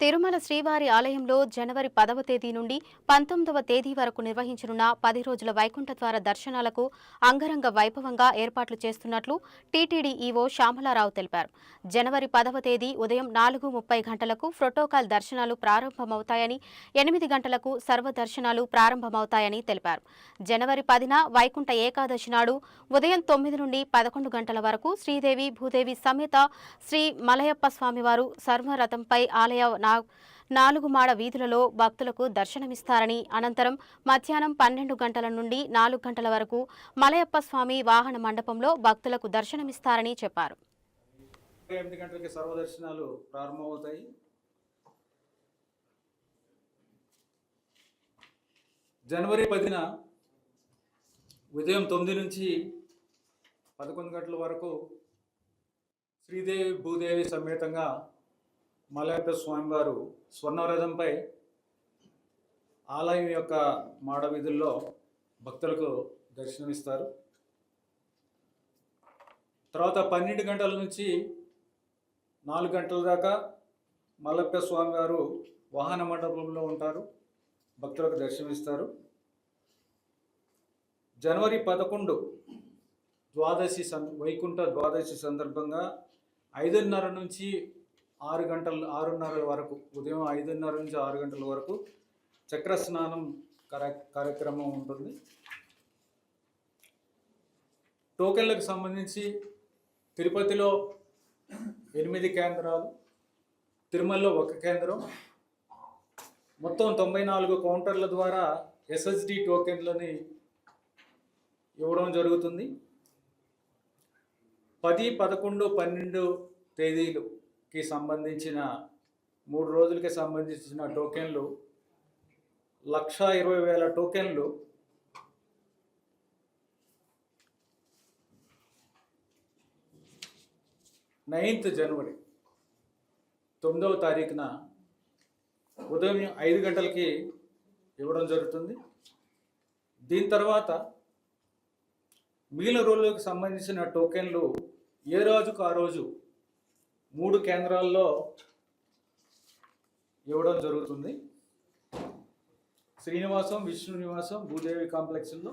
తిరుమల శ్రీవారి ఆలయంలో జనవరి పదవ తేదీ నుండి పంతొమ్మిదవ తేదీ వరకు నిర్వహించనున్న పది రోజుల వైకుంఠ ద్వార దర్శనాలకు అంగరంగ వైభవంగా ఏర్పాట్లు చేస్తున్నట్లు టీటీడీ ఈవో శ్యామలారావు తెలిపారు. జనవరి పదవ తేదీ ఉదయం నాలుగు ముప్పై గంటలకు ప్రోటోకాల్ దర్శనాలు ప్రారంభమవుతాయని ఎనిమిది గంటలకు సర్వ దర్శనాలు ప్రారంభమవుతాయని తెలిపారు. జనవరి పదిన వైకుంఠ ఏకాదశి నాడు ఉదయం తొమ్మిది నుండి పదకొండు గంటల వరకు శ్రీదేవి భూదేవి సమేత శ్రీ మలయప్ప స్వామివారు సర్వరథంపై ఆలయ నా నాలుగు మాడ వీధులలో భక్తులకు దర్శనమిస్తారని అనంతరం మధ్యాహ్నం పన్నెండు గంటల నుండి నాలుగు గంటల వరకు మలయప్ప స్వామి వాహన మండపంలో భక్తులకు దర్శనమిస్తారని చెప్పారు. ఎనిమిది గంటలకి సర్వదర్శనాలు ప్రారంభమవుతాయి. జనవరి పదిన ఉదయం తొమ్మిది నుంచి పదకొండు గంటల వరకు శ్రీదేవి భూదేవి సమేతంగా మలయప్ప స్వామివారు స్వర్ణరథంపై ఆలయం యొక్క మాడ వీధుల్లో భక్తులకు దర్శనమిస్తారు. తర్వాత పన్నెండు గంటల నుంచి నాలుగు గంటల దాకా మల్లప్ప స్వామివారు వాహన మండపంలో ఉంటారు. భక్తులకు దర్శనమిస్తారు. జనవరి పదకొండు ద్వాదశి సం వైకుంఠ ద్వాదశి సందర్భంగా ఐదున్నర నుంచి ఆరు గంటల ఆరున్నర వరకు ఉదయం ఐదున్నర నుంచి ఆరు గంటల వరకు చక్ర స్నానం కార్య కార్యక్రమం ఉంటుంది. టోకెన్లకు సంబంధించి తిరుపతిలో ఎనిమిది కేంద్రాలు తిరుమలలో ఒక కేంద్రం. మొత్తం తొంభై నాలుగు కౌంటర్ల ద్వారా ఎస్ఎస్డి టోకెన్లని ఇవ్వడం జరుగుతుంది. పది పదకొండు పన్నెండు తేదీలు కి సంబంధించిన మూడు రోజులకి సంబంధించిన టోకెన్లు లక్ష ఇరవై వేల టోకెన్లు నైన్త్ జనవరి తొమ్మిదవ తారీఖున ఉదయం ఐదు గంటలకి ఇవ్వడం జరుగుతుంది. దీని తర్వాత మిగిలిన రోజులకు సంబంధించిన టోకెన్లు ఏ రోజుకు ఆ రోజు మూడు కేంద్రాల్లో ఇవ్వడం జరుగుతుంది. శ్రీనివాసం విష్ణు నివాసం భూదేవి కాంప్లెక్స్లో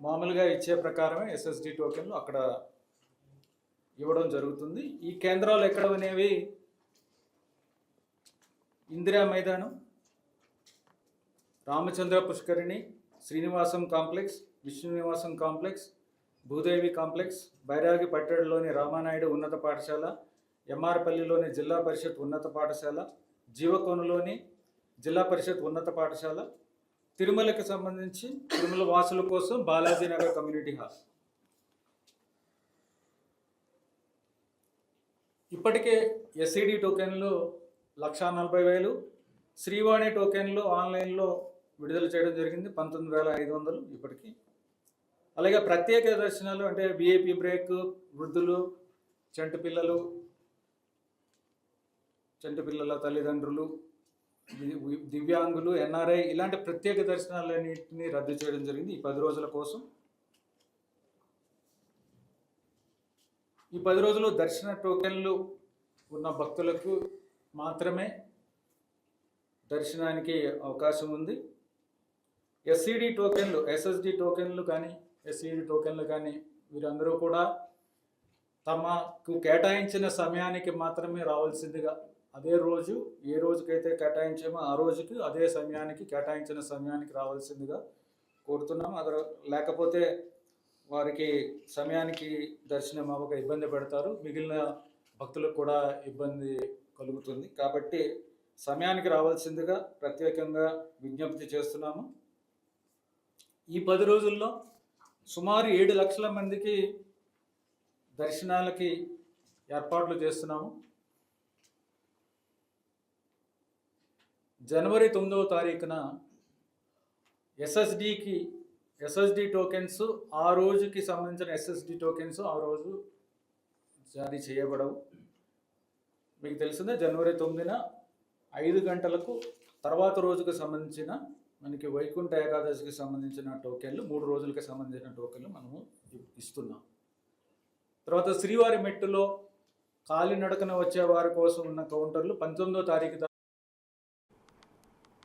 మామూలుగా ఇచ్చే ప్రకారమే ఎస్ఎస్డి టోకెన్లు అక్కడ ఇవ్వడం జరుగుతుంది. ఈ కేంద్రాలు ఎక్కడ అనేవి ఇందిరా మైదానం రామచంద్ర పుష్కరిణి శ్రీనివాసం కాంప్లెక్స్ విష్ణు నివాసం కాంప్లెక్స్ భూదేవి కాంప్లెక్స్ బైరాగి పట్టణంలోని రామానాయుడు ఉన్నత పాఠశాల ఎంఆర్పల్లిలోని జిల్లా పరిషత్ ఉన్నత పాఠశాల జీవకోనలోని జిల్లా పరిషత్ ఉన్నత పాఠశాల తిరుమలకి సంబంధించి తిరుమల వాసుల కోసం బాలాజీనగర్ కమ్యూనిటీ హాల్. ఇప్పటికే ఎస్ఈడి టోకెన్లు లక్షా నలభై వేలు శ్రీవాణి టోకెన్లు ఆన్లైన్లో విడుదల చేయడం జరిగింది పంతొమ్మిది వేల ఐదు వందలు ఇప్పటికీ. అలాగే ప్రత్యేక దర్శనాలు అంటే విఐపి బ్రేక్ వృద్ధులు చంటి పిల్లలు చంటి పిల్లల తల్లిదండ్రులు దివ్యాంగులు ఎన్ఆర్ఐ ఇలాంటి ప్రత్యేక దర్శనాలన్నింటినీ రద్దు చేయడం జరిగింది ఈ పది రోజుల కోసం. ఈ పది రోజులు దర్శన టోకెన్లు ఉన్న భక్తులకు మాత్రమే దర్శనానికి అవకాశం ఉంది. ఎస్సిడి టోకెన్లు ఎస్ఎస్డి టోకెన్లు కానీ ఎస్సిడి టోకెన్లు కానీ వీరందరూ కూడా తమకు కేటాయించిన సమయానికి మాత్రమే రావాల్సిందిగా అదే రోజు ఏ రోజుకైతే కేటాయించామో ఆ రోజుకి అదే సమయానికి కేటాయించిన సమయానికి రావాల్సిందిగా కోరుతున్నాం. అక్కడ లేకపోతే వారికి సమయానికి దర్శనం అవ్వక ఇబ్బంది పెడతారు. మిగిలిన భక్తులకు కూడా ఇబ్బంది కలుగుతుంది. కాబట్టి సమయానికి రావాల్సిందిగా ప్రత్యేకంగా విజ్ఞప్తి చేస్తున్నాము. ఈ పది రోజుల్లో సుమారు ఏడు లక్షల మందికి దర్శనాలకి ఏర్పాట్లు చేస్తున్నాము. జనవరి తొమ్మిదవ తారీఖున ఎస్ఎస్డికి ఎస్ఎస్డి టోకెన్స్ ఆ రోజుకి సంబంధించిన ఎస్ఎస్డి టోకెన్స్ ఆ రోజు జారీ చేయబడవు. మీకు తెలిసిందే జనవరి తొమ్మిదిన ఐదు గంటలకు తర్వాత రోజుకు సంబంధించిన మనకి వైకుంఠ ఏకాదశికి సంబంధించిన టోకెన్లు మూడు రోజులకి సంబంధించిన టోకెన్లు మనము ఇస్తున్నాం. తర్వాత శ్రీవారి మెట్టులో కాలినడకన వచ్చే వారి కోసం ఉన్న కౌంటర్లు పంతొమ్మిదో తారీఖు